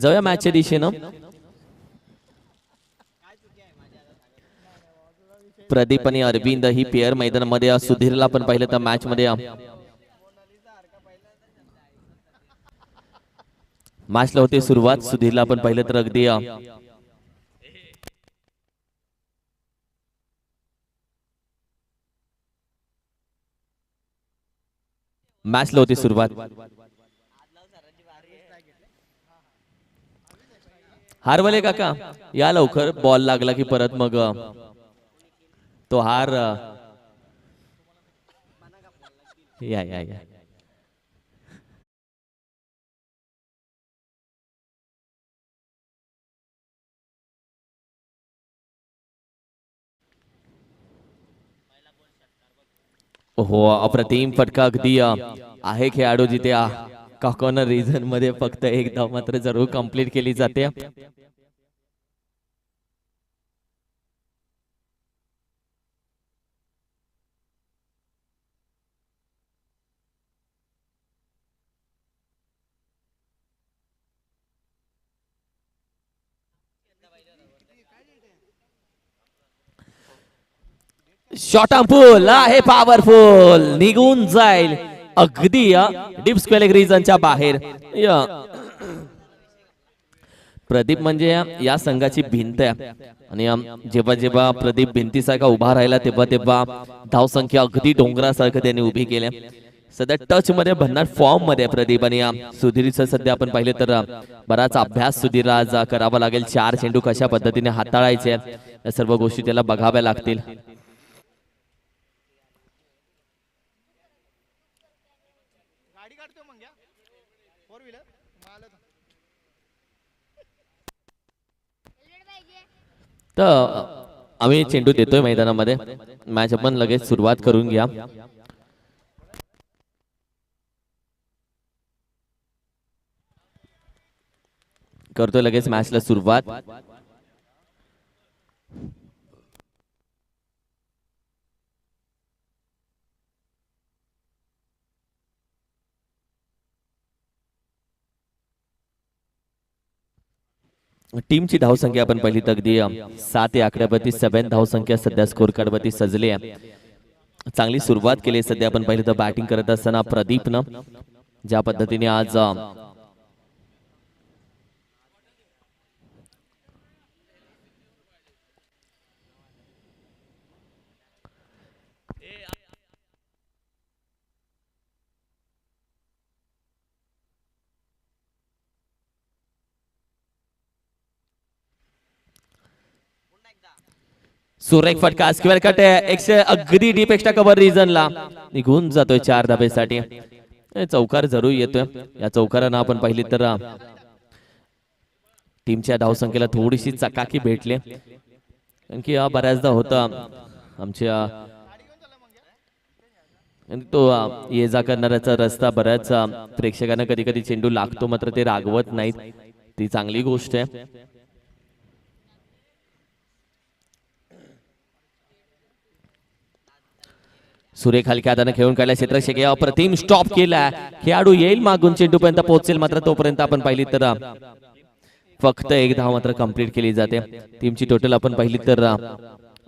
जाऊया मॅचच्या दिशेनं प्रदीप आणि अरविंद ही पेअर मैदानामध्ये सुधीरला पण पाहिलं तर मॅच मध्ये मॅचला होते सुरुवात सुधीरला पण पाहिलं तर अगदी मॅचला होती सुरुवात. हारवले काका. या लवकर बॉल लागला की परत मग. तो हार या या या. हो अप्रतिम फटका अगदी आहे खेळाडू जिथे काकोना रिझनमध्ये फक्त एक धाव मात्र जरूर कंप्लीट केली जाते? शॉर्ट पूल आहे पॉवरफुल निघून जाईल. अगदी डीप स्क्वेअर रिजनच्या बाहेर. या. प्रदीप म्हणजे या संघाची भिंत आहे. आणि जेव्हा जेव्हा प्रदीप भिंतीसारखा उभा राहिला तेव्हा तेव्हा धावसंख्या अगदी डोंगरासारखं त्यांनी उभी केल्या सध्या टच मध्ये भन्नाट फॉर्ममध्ये प्रदीप आणि अम, सुधीरचं सध्या आपण पाहिलं तर बराच अभ्यास सुधीरला आज करावा लागेल. चार चेंडू कशा पद्धतीने हाताळायचे या सर्व गोष्टी त्याला बघाव्या लागतील गाडी काढतो मग या फोर व्हीलर मला तर आम्ही चेंडू देतोय मैदानामध्ये. मॅच आपण लगेच सुरुवात करून घ्या. करतोय लगेच मॅचला सुरुवात. टीमची धावसंख्या आपण पहिली तर अगदी सात या आकड्यावरती सेव्हन धावसंख्या सध्या स्कोर कार्डवरती सजली आहे. चांगली सुरुवात केली सध्या आपण. पाहिलं तर बॅटिंग करत असताना प्रदीपनं ज्या पद्धतीने आज सुरेख फटका स्क्वेअर कट एकशे अगदी डीप एक्स्ट्रा कव्हर रिजनला निघून जातोय चार धाबेसाठी चौकार जरूर येतोय. या चौकारांना आपण पाहिली तर टीमच्या धावसंख्येला थोडीशी चकाकी भेटली. कारण की बऱ्याचदा होतं आमच्या तो ये जा करणाऱ्याचा रस्ता बऱ्याच प्रेक्षकांना कधी कधी चेंडू लागतो मात्र ते रागवत नाहीत. ती चांगली गोष्ट आहे. सुरेख हलक्या हाताने खेळून काढल्या. क्षेत्रक्षक या अप्रतिम. स्टॉप केला. खेळाडू येईल मागून. चेंडूपर्यंत पोहोचेल मात्र तोपर्यंत आपण पाहिली तर फक्त एक धाव मात्र कंप्लीट केली जाते. टीमची टोटल आपण पाहिली तर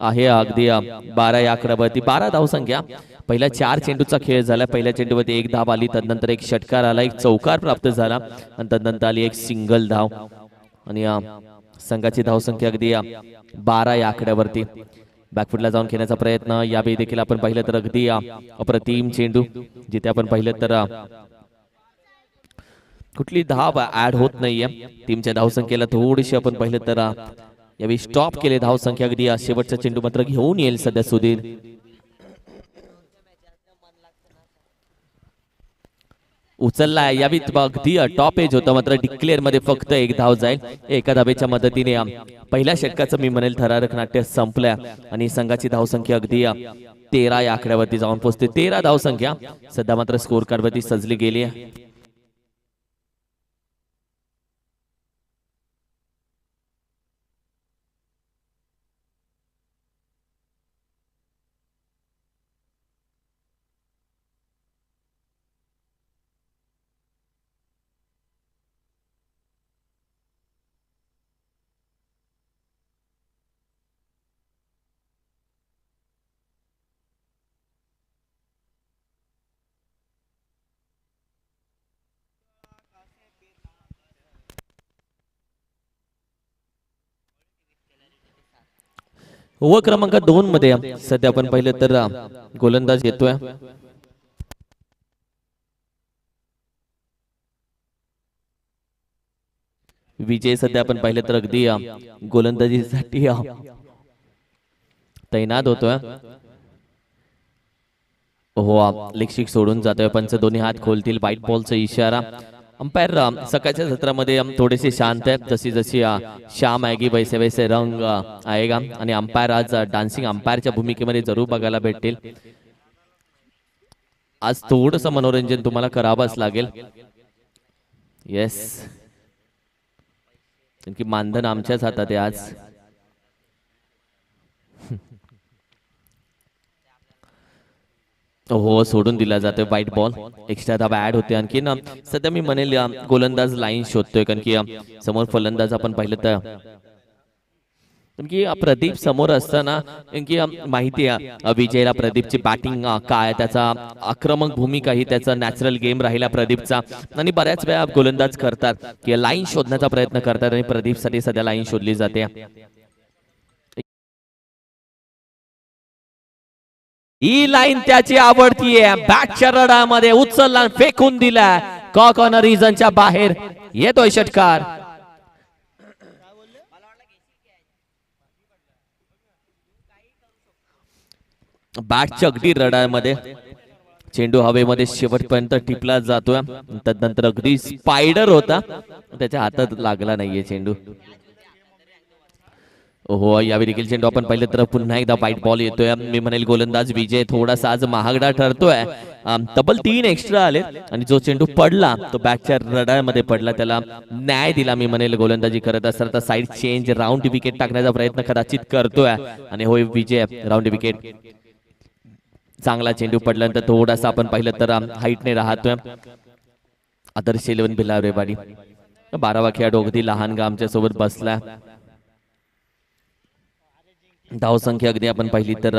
आहे अगदी बारा या आकड्यावरती बारा धाव संख्या. पहिल्या चार चेंडूचा खेळ झाला. पहिल्या चेंडूवरती एक धाव आली. तदनंतर एक षटकार आला. एक चौकार प्राप्त झाला. आणि तदनंतर आली एक सिंगल धाव. आणि संघाची धावसंख्या अगदी बारा या आकड्यावरती. बॅकफुटला जाऊन खेळण्याचा प्रयत्न. यावेळी देखील आपण पाहिलं तर अगदी अप्रतिम चेंडू जिथे आपण पाहिलं तर कुठली धाव ऍड होत नाहीये. टीमच्या धावसंख्येला थोडीशी आपण पाहिलं तर यावेळी स्टॉप केले. धावसंख्या अगदी शेवटचा चेंडू मात्र घेऊन येईल सध्या सुधीर. उचलला यावी अगदी टॉप एज होतं मात्र डिक्लेअरमध्ये फक्त एक धाव जाईल. एका धावेच्या मदतीने पहिल्या षटकाचं मी म्हणेल थरारक नाट्य संपल्या. आणि संघाची धावसंख्या अगदी तेरा या आकड्यावरती जाऊन पोहोचते. तेरा धावसंख्या सध्या मात्र स्कोर कार्डवरती सजली गेली आहे. व क्रमांक दोन मध्ये सध्या आपण पाहिलं तर गोलंदाज येतोय. विजय सध्या आपण पाहिलं तर अगदी गोलंदाजीसाठी तैनात होतोय. हो लेक्षिक सोडून जातोय. पंच दोन्ही हात खोलतील. व्हाईट बॉलचा इशारा. अंपायर um, सकाळच्या सत्रामध्ये um, थोडेसे शांत आहेत. जशी जशी uh, श्याम श्याम आएगी वैसे वैसे रंग uh, आहे आएगा आणि अंपायर आज uh, डान्सिंग अंपायरच्या भूमिकेमध्ये जरूर बघायला भेटतील. आज थोडस मनोरंजन तुम्हाला करावंच लागेल. येस की मानधन आमच्याच हातात आहे आज. हो सोडून दिला जातोय व्हाइट बॉल एक्स्ट्रा धाबा ऍड होते आणखी सध्या मी म्हणेल गोलंदाज लाईन शोधतोय कारण की समोर फलंदाज आपण पाहिलं तर. की प्रदीप समोर असताना की माहिती आहे विजयला प्रदीपची बॅटिंग काय त्याचा आक्रमक भूमिका ही त्याचा नॅचरल गेम राहिला प्रदीपचा. आणि बऱ्याच वेळा गोलंदाज करतात की लाईन शोधण्याचा प्रयत्न करतात आणि प्रदीपसाठी सध्या लाईन शोधली जाते. ही लाईन त्याची आवडती आहे. बॅटच्या रडामध्ये उचलला फेकून दिला. कॉ कॉर्नर रिझनच्या बाहेर. येतोय षटकार. बॅटच्या अगदी रडामध्ये चेंडू हवेमध्ये शेवटपर्यंत टिपला जातोय. त्यानंतर अगदी स्पायडर होता. त्याच्या हातात लागला नाहीये चेंडू. हो यावेळी देखील चेंडू आपण पाहिलं तर पुन्हा एकदा व्हाईट बॉल येतोय. मी म्हणेल गोलंदाज विजय थोडासा आज महागडा ठरतोय. तब्बल तीन एक्स्ट्रा आले आणि जो चेंडू पडला तो बॅकच्या रडाळमध्ये पडला. त्याला न्याय दिला मी म्हणेल गोलंदाजी करत असताना. साईड चेंज राऊंड विकेट टाकण्याचा प्रयत्न कदाचित करतोय. आणि होय विजय राऊंड विकेट चांगला चेंडू पडल्यानंतर थोडासा आपण पाहिलं तर हाईटने राहतोय. आदर्श इलेव्हन भिलावरेवाडी बारावा खेळाडू अगदी लहान गा आमच्यासोबत बसला धाव संख्या अगदी आपण पाहिली तर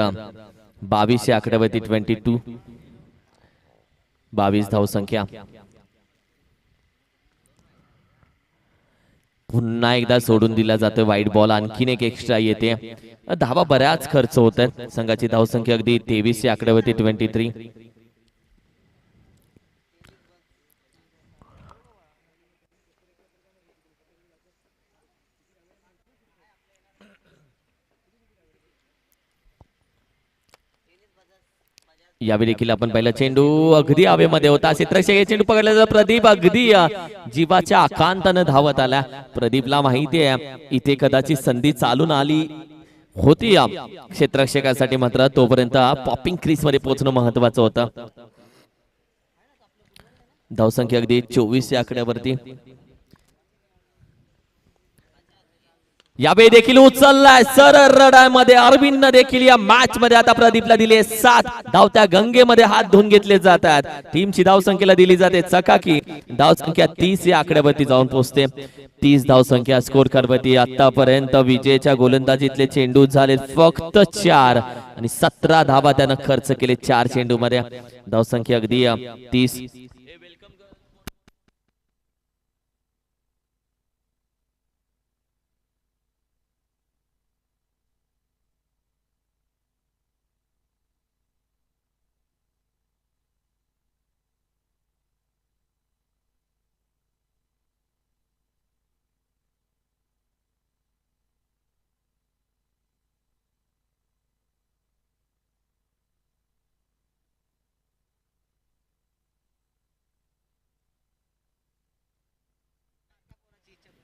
बावीसशे आकड्यावरती ट्वेंटी टू बावीस धाव संख्या पुन्हा एकदा सोडून दिला जातोय वाईट बॉल आणखीन एक एक्स्ट्रा येते. धावा बऱ्याच खर्च होत आहेत. संघाची धाव संख्या अगदी तेवीसशे आकड्यावरती ट्वेंटी थ्री यावेळी देखील आपण पहिला चेंडू अगदी हवेमध्ये होता. क्षेत्रक्षक चेंडू पकडला प्रदीप अगदी जीवाच्या आकांतानं धावत आला. प्रदीपला माहिती आहे इथे कदाचित संधी चालून आली होती. अ, क्षेत्ररक्षकासाठी मात्र तोपर्यंत पॉपिंग क्रीजमध्ये पोहोचणं महत्वाचं होतं. धावसंख्या अगदी चोवीस या आकड्यावरती. यावेळी देखील उचललाय. सरळ रडामध्ये अरविंद देखील या मॅच मध्ये आता प्रदीपला दिले सात. धावत्या गंगेमध्ये हात धुवून घेतले जातात. टीमची धावसंख्येला दिली जाते. चकाकी धावसंख्या तीस या आकड्यावरती जाऊन पोहोचते. तीस धावसंख्या स्कोर करवती आतापर्यंत विजयच्या गोलंदाजीतले चेंडू झाले फक्त चार. आणि सतरा धावा त्यानं खर्च केले चार चेंडू मध्ये धावसंख्या अगदी तीस ओ सुर्रक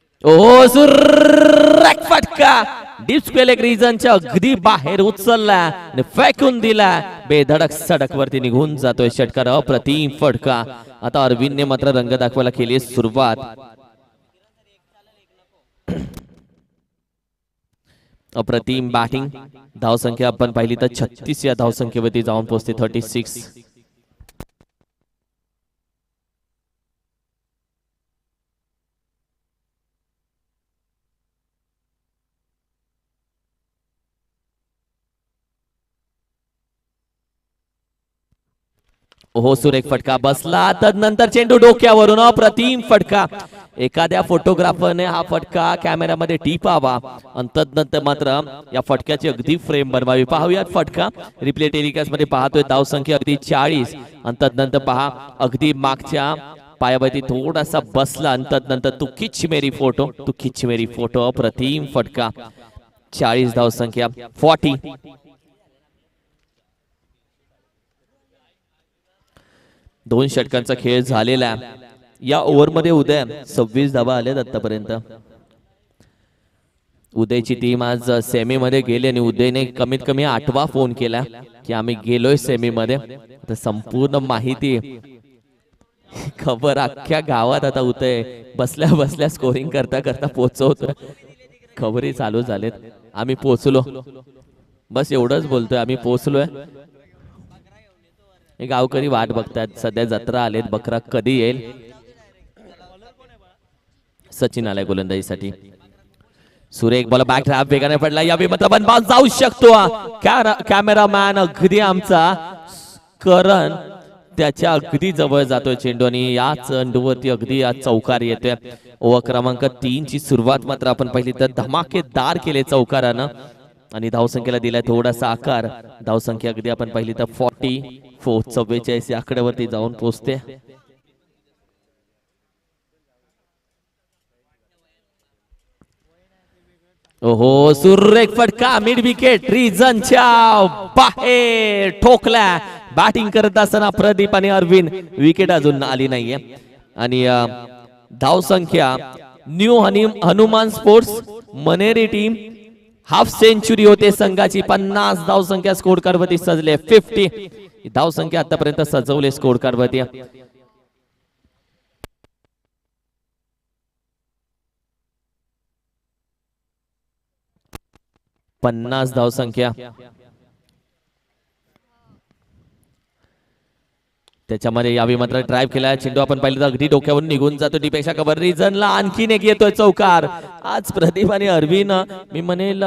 फटका. डिस्प्ले रिजनच्या अगदी बाहेर उचलला आणि फेकून दिला. बेधडक सडक वरती निघून जातोय षटकार अप्रतिम फटका. आता अरविंदने मात्र रंग दाखवायला केली सुरुवात. अप्रतिम बॅटिंग धावसंख्या आपण पाहिली तर छत्तीस या धावसंख्येवरती जाऊन पोहोचते थर्टी सिक्स होसूर एक फटका बसला. तदनंतर चेंडू डोक्यावरून अप्रतिम फटका. एखाद्या फोटोग्राफरने हा फटका कॅमेऱ्यामध्ये टिपावा. आणि तदनंतर मात्र या फटक्याची अगदी फ्रेम बनवावी. पाहूयात फटका. रिप्ले टेलिकास्टमध्ये पाहतोय धावसंख्या अगदी चाळीस. आणि तदनंतर पहा अगदी मागच्या पायावरती थोडासा बसला. आणि तदनंतर तू खिच मेरी फोटो. तू खिच मेरी फोटो. अप्रतिम फटका. चाळीस धावसंख्या फॉर्टी. दोन षटकांचा खेळ झालेला आहे या ओव्हरमध्ये उदय सव्वीस धावा आल्यात आतापर्यंत उदयची टीम आज सेमी मध्ये गेली आणि उदयने कमीत कमी आठवा फोन केला की आम्ही गेलोय सेमी मध्ये तर संपूर्ण माहिती खबर अख्ख्या गावात आता उदय बसल्या बसल्या स्कोरिंग करता करता पोहोचवतो खबरी चालू झालेत. आम्ही पोहोचलो. बस एवढंच बोलतोय आम्ही पोहोचलोय. हे गावकरी वाट बघतात. सध्या जत्रा आलेत बकरा कधी येईल? सचिन आलाय गोलंदाजीसाठी सुरेख बॉल बॅक ट्रॅप वेगाने पडला. या विमतबन बॉल जाऊ शकतो कॅमेरामॅन अगदी आमचा. करण त्याच्या अगदी जवळ जातोय चेंडू आणि या चेंडूवरती अगदी या चौकार येतोय. ओव्हर क्रमांक तीन ची सुरुवात मात्र आपण पहिली तर धमाकेदार केले चौकारानं. आणि धावसंख्येला दिलाय थोडासा आकार. धावसंख्या अगदी आपण पहिली तर फॉर्टी फोर चव्वेचाळीस या आकड्यावरती जाऊन पोहोचते ओहो सुरेख फटका मिड विकेट रिझनच्या बाहेर ठोकला. बॅटिंग करत असताना प्रदीप आणि अरविंद. विकेट अजून आली नाहीये. आणि धावसंख्या न्यू हनी Hanuman sports Maneri team half century होते संघाची पन्नास धावसंख्या स्कोर कार्डवरती सजले फिफ्टी धावसंख्या आतापर्यंत सजवले स्कोर कार्डवरती पन्नास धावसंख्या. त्याच्यामध्ये यावी मात्र ड्राईव्ह केला. चेंडू आपण पाहिलं तर अगदी डोक्यावरून निघून जातो. टीपेक्षा कबर रिझनला आणखीन एक येतोय चौकार. आज प्रदीप आणि अरविंद मी म्हणेल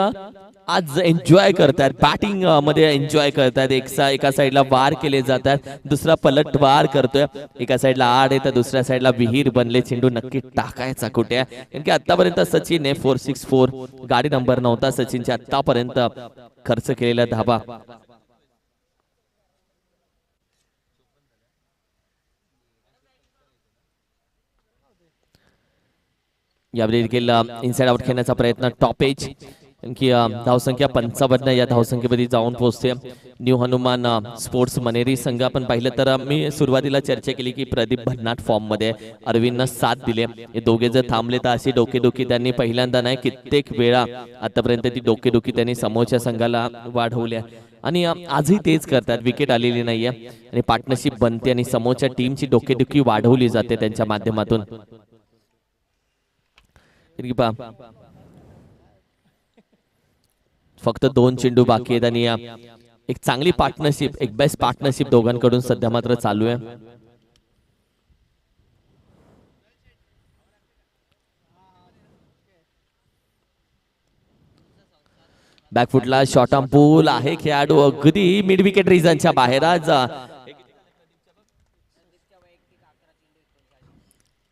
आज एन्जॉय करतात बॅटिंगमध्ये एन्जॉय करतात एक सा एका साईडला वार केले जातात. दुसरा पलट वार करतोय. एका साईडला आड आहे तर दुसऱ्या साईडला विहीर बनले. चेंडू नक्की टाकायचा कुठे? आहे? कारण की आतापर्यंत सचिन आहे फोर सिक्स फोर गाडी नंबर नव्हता. सचिनच्या आतापर्यंत खर्च केलेला धाबा. यावेळी देखील इनसाइड आउट खेळण्याचा प्रयत्न टॉपेज की धावसंख्या पंचावन्न या धावसंख्येमध्ये जाऊन पोहोचते न्यू हनुमान स्पोर्ट्स मनेरी संघ. आपण पाहिलं तर मी सुरुवातीला चर्चा केली की प्रदीप भन्नाट फॉर्ममध्ये अरविंदनं साथ दिले. हे दोघे जर थांबले तर अशी डोकेदुखी त्यांनी पहिल्यांदा नाही कित्येक वेळा आतापर्यंत ती डोकेदुखी त्यांनी समोरच्या संघाला वाढवल्या आणि आजही तेच करतात. विकेट आलेली नाहीये. आणि पार्टनरशिप बनते आणि समोरच्या टीमची डोकेदुखी वाढवली जाते त्यांच्या माध्यमातून. कारण फक्त दोन चेंडू बाकी आहेत आणि एक चांगली पार्टनरशिप एक बेस्ट पार्टनरशिप दोघांकडून सध्या मात्र चालू आहे. बॅकफुटला शॉर्ट ऑन पूल आहे खेळाडू. अगदी मिड विकेट रिझनच्या बाहेर आज.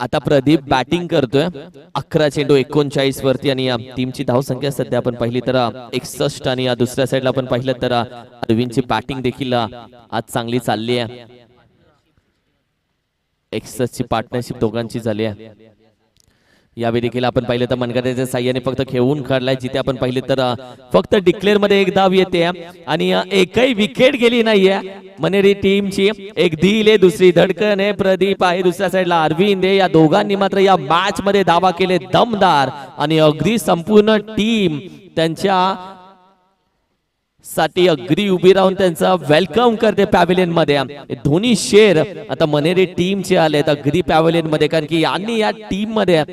आता प्रदीप बॅटिंग करतोय. अकरा चेंडू एकोणचाळीस वरती आणि या टीमची धावसंख्या सध्या आपण पाहिली तर एकसष्ट आणि या दुसऱ्या साईडला आपण पाहिलं तर अरविंदची बॅटिंग देखील आज चांगली चालली आहे. एकसष्ट ची पार्टनरशिप दोघांची झाली आहे. यावेळी देखील आपण पाहिलं तर मनगटाच्या साह्याने फक्त खेळून काढलाय. जिथे आपण पाहिले तर फक्त डिक्लेअरमध्ये एक धाव येते. आणि एकही विकेट गेली नाहीये. मनेरी टीमची एक धील आहे दुसरी धडकन आहे. प्रदीप आहे दुसऱ्या साईडला अरविंद आहे. या दोघांनी मात्र या मॅच मध्ये धावा केले दमदार. आणि अगदी संपूर्ण टीम त्यांच्या साठी अगदी उभी राहून त्यांचा वेलकम करते पॅव्हिलियनमध्ये. धोनी दोन्ही शेर आता मनेरी टीमचे आलेत अगदी पॅव्हिलियनमध्ये कारण की यांनी या टीममध्ये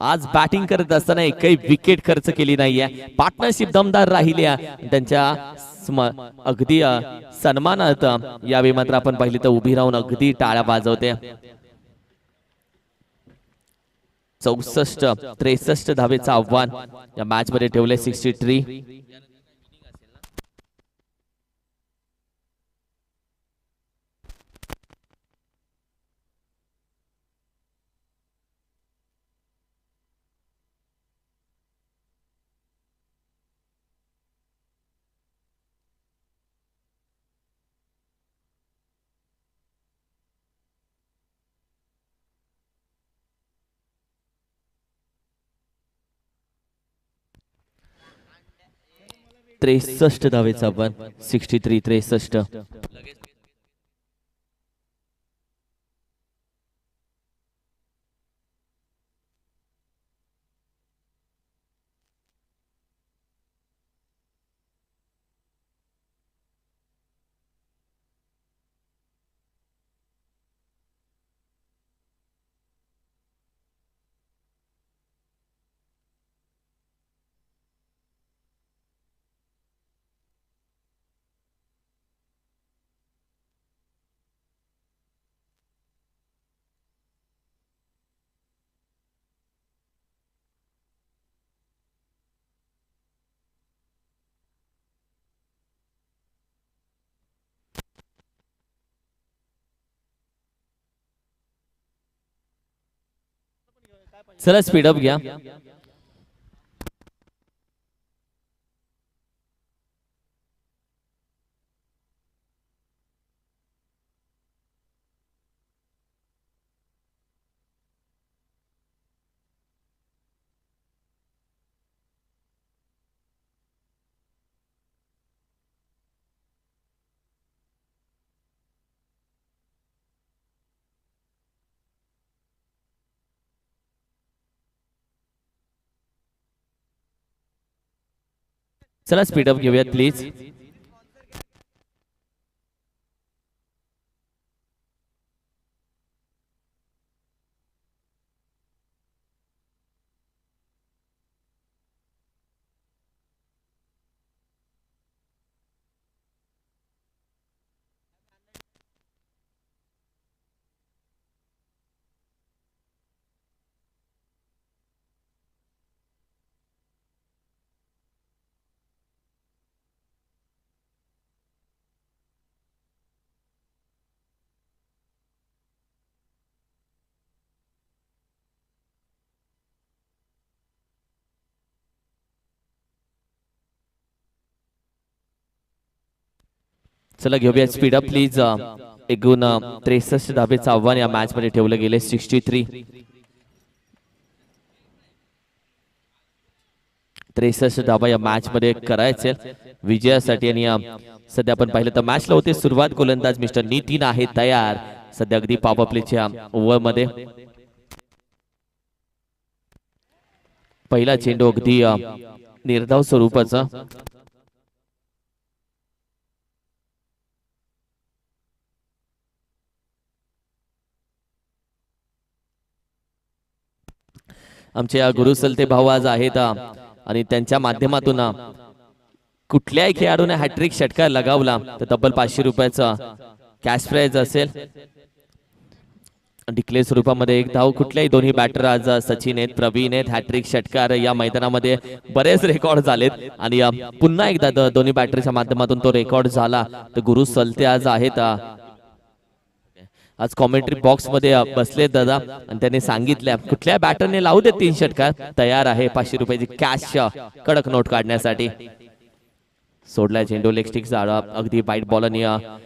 आज बॅटिंग करत असताना एकही विकेट खर्च केली नाहीये. पार्टनरशिप दमदार राहिली त्यांच्या अगदी सन्मानात सन्मानार्थ यावेळी मात्र आपण पाहिली तर उभी राहून अगदी टाळ्या वाजवते. चौसष्ट त्रेसष्ट धावेचं आव्हान या मॅच मध्ये ठेवले सिक्स्टी थ्री त्रेसष्ट धावेचा पण सिक्स्टी थ्री त्रेसष्ट. चला स्पीडअप घ्या. चला स्पीडअप घेऊयात प्लीज चला घेऊया स्पीडअप प्लीज एकूण त्रेसष्ट धाबेचं आव्हान या मॅच मध्ये ठेवलं गेले सिक्स्टी थ्री त्रेसष्ट धाबा या मॅच मध्ये करायचे विजयासाठी आणि सध्या आपण पाहिलं तर मॅचला होते सुरुवात गोलंदाज मिस्टर नितीन आहे तयार. सध्या अगदी पापप्लेच्या ओव्हरमध्ये पहिला चेंडू अगदी निर्धाव स्वरूपाचा. आमचे या गुरु सलते भाऊ आज आहेत आणि त्यांच्या माध्यमातून कुठल्याही खेळाडूने हॅट्रिक षटकार लगावला तर तब्बल पाचशे रुपयाचा कॅश प्राईज असेल. डिक्लेअर स्वरूपामध्ये एक धाव कुठल्याही दोन्ही बॅटर आज सचिन आहेत प्रवीण आहेत हॅट्रिक षटकार या मैदानामध्ये बरेच रेकॉर्ड झालेत. आणि पुन्हा एकदा दोन्ही बॅटरीच्या माध्यमातून तो रेकॉर्ड झाला. तर गुरु सलते आज आहेत आज कॉमेंट्री बॉक्समध्ये अ, बसले दादा. आणि त्यांनी सांगितलं कुठल्या बॅटरने लावू दे तीन षटकार तयार आहे पाचशे रुपयाची कॅश कडक नोट काढण्यासाठी. सोडलाय चेंडू लेग स्टिक अगदी वाईट बॉल आणि अ, अ,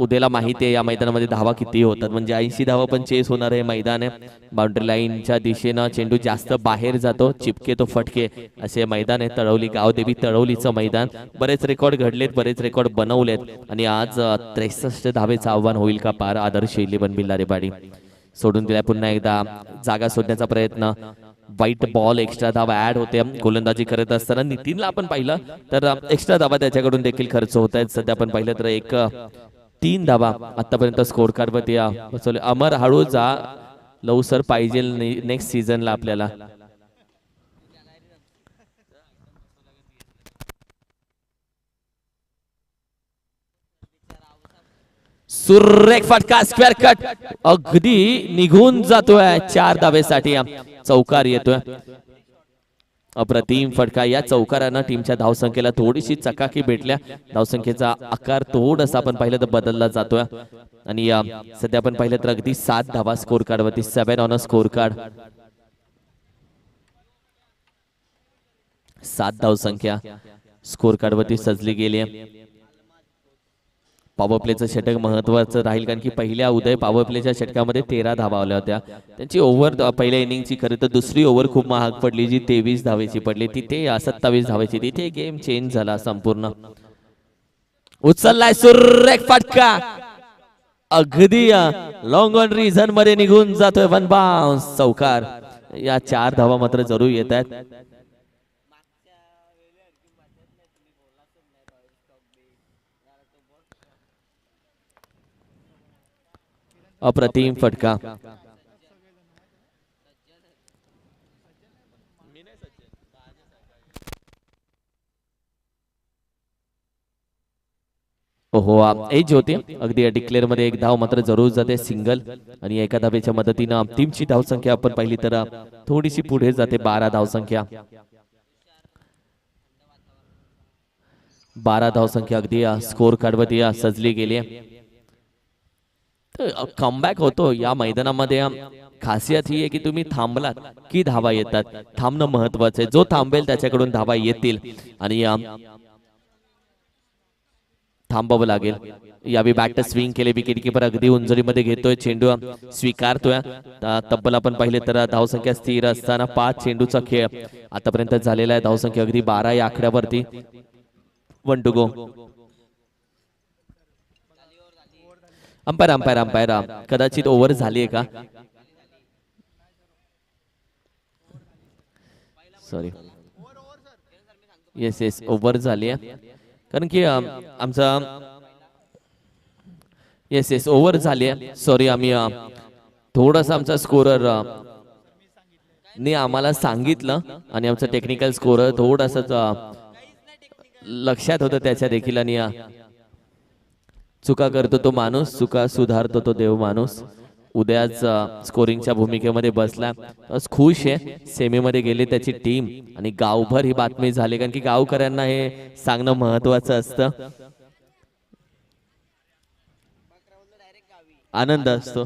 उद्याला माहिती आहे या मैदानामध्ये धावा किती होतात. म्हणजे ऐंशी धावा पण चेस होणार हे मैदान आहे. बाउंड्री लाईनच्या दिशेनं चेंडू जास्त बाहेर जातो चिपके तो फटके. असे मैदान आहे तळवली गावदेवी तळवलीचं मैदान. बरेच रेकॉर्ड घडलेत बरेच रेकॉर्ड बनवलेत. आणि आज त्रेसष्ट धावेचं आव्हान होईल का पार? आदर्श इलेवन बिल्लारेपाडी सोडून दिल्या पुन्हा एकदा. जागा सोडण्याचा प्रयत्न. वाईट बॉल एक्स्ट्रा धावा ऍड होते. गोलंदाजी करत असताना नितीनला आपण पाहिलं. तर एक्स्ट्रा धावा त्याच्याकडून देखील खर्च होत आहेत. सध्या आपण पाहिलं तर एक तीन धावा आतापर्यंत स्कोर कार्ड वरती बसवले. अमर हळूचा लवसर पाहिजे नेक्स्ट सीझनला आपल्याला. सुरेख फटका स्क्वेअर कट अगदी निघून जातोय चार धावेसाठी. चौकार येतोय. अप्रतिम फटका या चौकारानं टीमच्या धावसंख्येला थोडीशी चकाकी भेटल्या. धावसंख्येचा आकार थोडासा आपण पाहिलं तर बदलला जातोय. आणि सध्या आपण पाहिलं तर अगदी सात धावा स्कोर कार्ड वरती seven on a score card सात धावसंख्या स्कोर कार्ड वरती सजली गेली आहे. पॉवर प्लेचं षटक महत्वाचं राहील कारण की पहिल्या उदय पॉवर प्लेच्या षटकामध्ये तेरा धावा आल्या होत्या. त्यांची ओव्हर पहिल्या इनिंगची खरं तर दुसरी ओव्हर खूप महाग पडली जी तेवीस धावेची पडली. तिथे सत्तावीस धावेची. तिथे गेम चेंज झाला संपूर्ण. उचललाय सुरेख फटका. अगदी लॉंग ऑन रिझनमध्ये निघून जातोय वन बाउन्स चौकार. या चार धावा मात्र जरूर येत आहेत. अप्रतिम फटका. हो एज होते. अगदी डिक्लेअरमध्ये एक धाव मात्र जरूर जाते सिंगल आणि एका धावेच्या मदतीनं टीमची धावसंख्या आपण पाहिली तर थोडीशी पुढे जाते बारा धावसंख्या बारा धावसंख्या अगदी स्कोर कार्डवरती अ, सजली गेली. आहे कमबॅक होतो. या मैदानामध्ये खासियत ही आहे की तुम्ही थांबलात की धावा येतात. थांबणं महत्वाचं आहे. जो थांबेल त्याच्याकडून धावा येतील. आणि थांबावं लागेल. यावेळी बॅट स्विंग केले. विकेट किपर अगदी उंजरीमध्ये घेतोय चेंडू. स्वीकारतोय. तब्बल आपण पाहिले तर धावसंख्या स्थिर असताना पाच चेंडूचा खेळ आतापर्यंत झालेला आहे. धावसंख्या अगदी बारा या आकड्यावरती. One two go umpire umpire umpire कदाचित ओव्हर झाली आहे का? सॉरी येस येस ओव्हर झाली आहे कारण की आमचा येस येस ओव्हर झाली आहे सॉरी आम्ही थोडासा आमचा स्कोरर ने आम्हाला सांगितलं आणि आमचा टेक्निकल स्कोरर थोडासा लक्षात होतं त्याच्या देखील आणि चुका करतो तो माणूस चुका सुधारतो तो देव माणूस. उद्याच स्कोरिंगच्या भूमिकेमध्ये बसला. खुश आहे. सेमीमध्ये गेली त्याची टीम आणि गावभर ही बातमी झाली. कारण की गावकऱ्यांना हे सांगणं महत्वाचं असतं. आनंद असतो.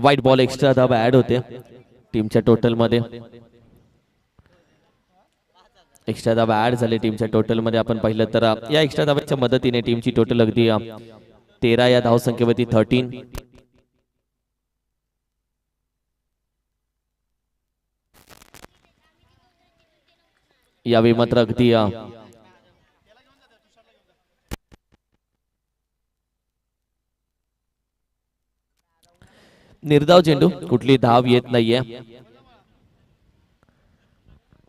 व्हाईट बॉल एक्स्ट्रा धाव ऍड होते टीमच्या टोटलमध्ये. एक्स्ट्रा धाव ऍड झाले टीमच्या टोटलमध्ये. आपण पाहिलं तर या एक्स्ट्रा धाब्याच्या मदतीने टीमची टोटल अगदी तेरा या धावसंख्येवरती थर्टीन यावेळी मात्र अगदी निर्धाव चेंडू कुठली धाव येत नाहीये.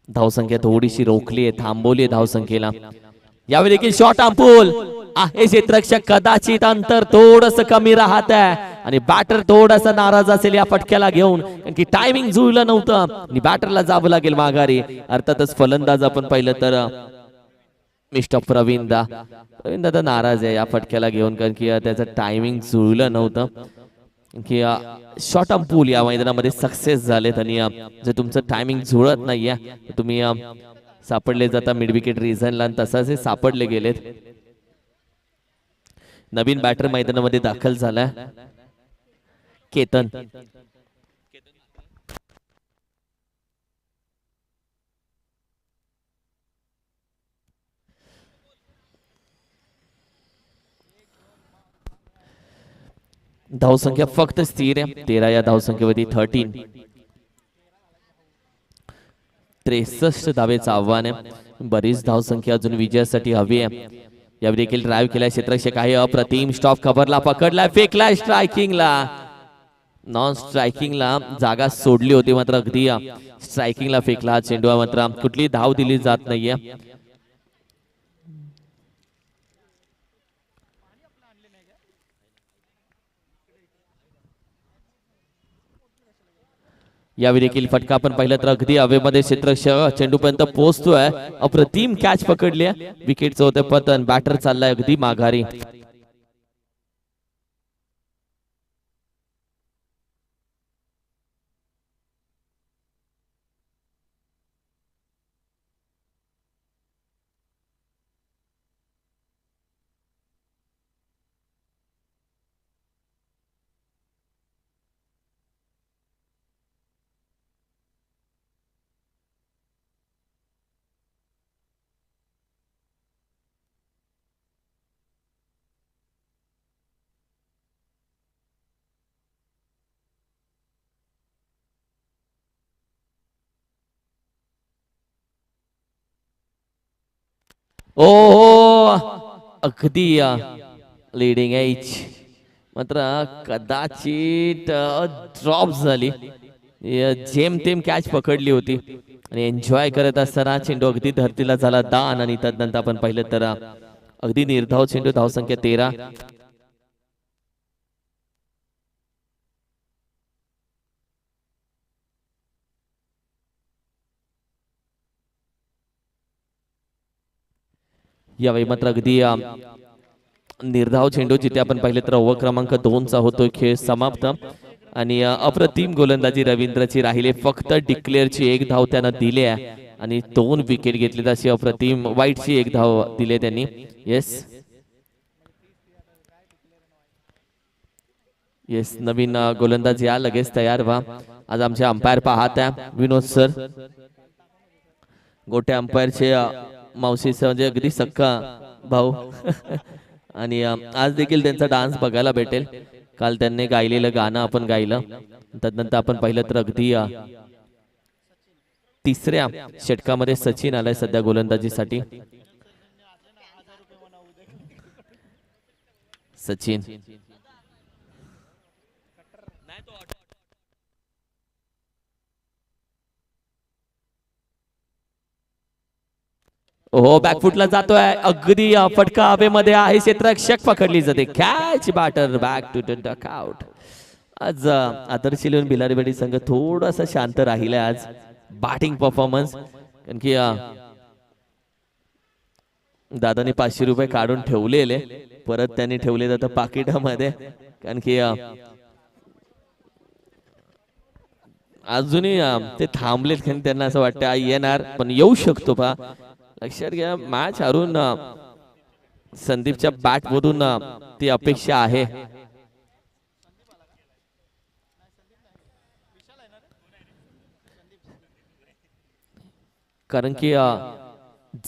धावसंख्या थोडीशी रोखली आहे थांबवली आहे धावसंख्येला यावेळी देखील शॉर्ट आंपूल. आहे क्षेत्रक्षक कदाचित अंतर थोडस कमी राहत आहे. आणि बॅटर थोडासा नाराज असेल या फटक्याला घेऊन कारण की टायमिंग जुळलं नव्हतं. आणि बॅटरला जावं लागेल माघारी. अर्थातच फलंदाज आपण पाहिलं तर मिस्टर प्रवीणदा. प्रवीणदा दादा नाराज आहे या फटक्याला घेऊन कारण की त्याचं टायमिंग जुळलं नव्हतं. की शॉर्ट ऑफ पूल या मैदानामध्ये सक्सेस झालेत आणि जर तुमचं टायमिंग जुळत नाहीये आहे तुम्ही सापडले जाता मिड विकेट रिझनला आणि तसाच हे सापडले गेलेत. नवीन बॅटर मैदानामध्ये दाखल झाला केतन. धावसंख्या फक्त स्थिर आहे. तेरा या धावसंख्येवरती थर्टीन त्रेसष्ट धावेचं आव्हान आहे. बरीच धावसंख्या अजून विजयासाठी हवी आहे. यावेळी देखील ड्राईव्ह केलाय क्षेत्रक्षक आहे. अप्रतिम स्टॉप खबरला पकडलाय. फेकलाय स्ट्रायकिंगला नॉन स्ट्रायकिंगला जागा सोडली होती मात्र अगदी. स्ट्रायकिंगला फेकला हा चेंडू मात्र. कुठली धाव दिली जात नाहीये. यावेळी देखील फटका आपण पाहिलं तर अगदी हवेमध्ये क्षेत्ररक्षक चेंडूपर्यंत पोहोचतोय. अप्रतिम कॅच पकडली विकेटचं होतं पतन बॅटर चाललाय अगदी माघारी. ओ अगदी लिडिंग एच मात्र कदाचित ड्रॉप झाली य- जेमतेम कॅच पकडली होती आणि एन्जॉय करत असताना चेंडू अगदी धरतीला झाला दान आणि तदनंतर आपण पाहिलं तर अगदी निर्धाव चेंडू धावसंख्या तेरा यावेळी मात्र अगदी निर्धाव चेंडू जिथे आपण पाहिले तर ओव्हर क्रमांक दोनचा होतोय खेळ समाप्त. आणि अप्रतिम गोलंदाजी रवींद्रची राहिले फक्त डिक्लेअरची एक धाव त्यानं दिली आहे. आणि दोन विकेट घेतले अशी अप्रतिम वाईटची एक धाव दिले त्यांनी. येस येस नवीन गोलंदाज या लगेच तयार व्हा. आज आमचे अंपायर पाहत आहे. विनोद सर गोट्या अंपायरचे मावशीचं म्हणजे अगदी सक्का भाऊ. आणि आज देखील त्यांचा डान्स बघायला भेटेल. काल त्यांनी गायलेलं गाणं आपण गायलं. तदनंतर आपण पाहिलं तर अगदी तिसऱ्या षटकामध्ये सचिन आलाय सध्या गोलंदाजीसाठी. सचिन. हो बॅकफुटला जातोय. अगदी फटका हवेमध्ये आहे. क्षेत्ररक्षक पकडली जाते. Catch batter back to duck out आज आदर्शी आदर्श लिहून बिलारीबेडी संघ थोडासा शांत राहिलाय आज. बॅटिंग परफॉर्मन्स कारण की दादाने पाचशे रुपये काढून ठेवलेले. परत त्यांनी ठेवले जातं पाकिटामध्ये. कारण की अजूनही ते थांबलेत. कारण त्यांना असं वाटतं येणार. पण येऊ शकतो पा लक्षात घ्या मॅच हरून संदीपच्या बॅट मधून ती अपेक्षा आहे. कारण की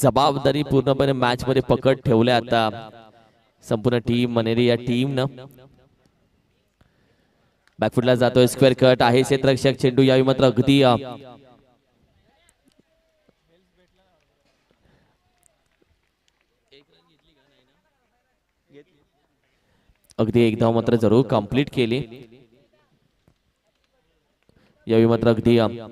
जबाबदारी पूर्णपणे मॅच मध्ये पकड ठेवल्या आता संपूर्ण टीम मनेरी या टीम न. बॅकफुटला जातोय स्क्वेअर कट आहे क्षेत्ररक्षक चेंडू यावी मात्र अगदी अगदी एक धाव मात्र जरूर कंप्लीट केली. यावेळी मात्र अगदी एकदा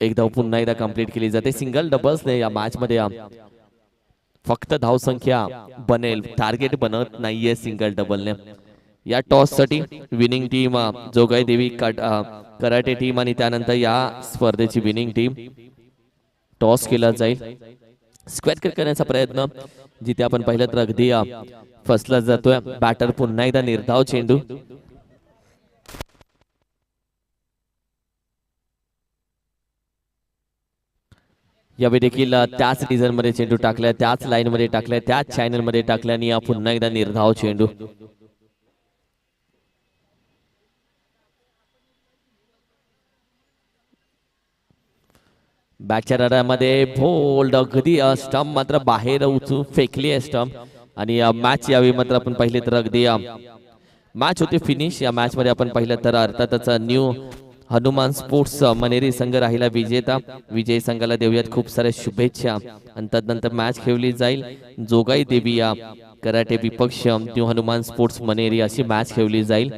एक धाव पुन्हा एकदा कंप्लीट केली जाते. सिंगल डबल्सने या मॅच मध्ये फक्त धाव संख्या बनेल. टार्गेट बनत नाहीये सिंगल डबलने या टॉससाठी विनिंग टीम जोगाई देवी कराटे टीम आणि त्यानंतर या स्पर्धेची विनिंग टीम टॉस केला जाईल. स्क्वेअर कट करण्याचा प्रयत्न जिथे आपण पाहिलं तर अगदी फसला जातोय. बॅटर पुन्हा एकदा निर्धाव चेंडू. यावेळी देखील त्याच डिझाईन मध्ये चेंडू टाकलाय त्याच लाईन मध्ये टाकलाय त्याच चॅनलमध्ये टाकलाय आणि पुन्हा एकदा निर्धाव चेंडू. बॅकच्या रडामध्ये बोल्ड अगदी स्टंप मात्र बाहेर उचू फेकली आहे स्टंप आणि मॅच यावी मात्र आपण पाहिले तर अगदी मॅच होती फिनिश या मॅच मध्ये आपण पाहिलं तर अर्थातच न्यू हनुमान स्पोर्ट्स मनेरी संघ राहिला विजेता. विजय संघाला देऊयात खूप साऱ्या शुभेच्छा. आणि तदनंतर मॅच खेळली जाईल. जोगाई देवी या कराटे विपक्ष न्यू हनुमान स्पोर्ट्स मनेरी अशी मॅच खेळली जाईल.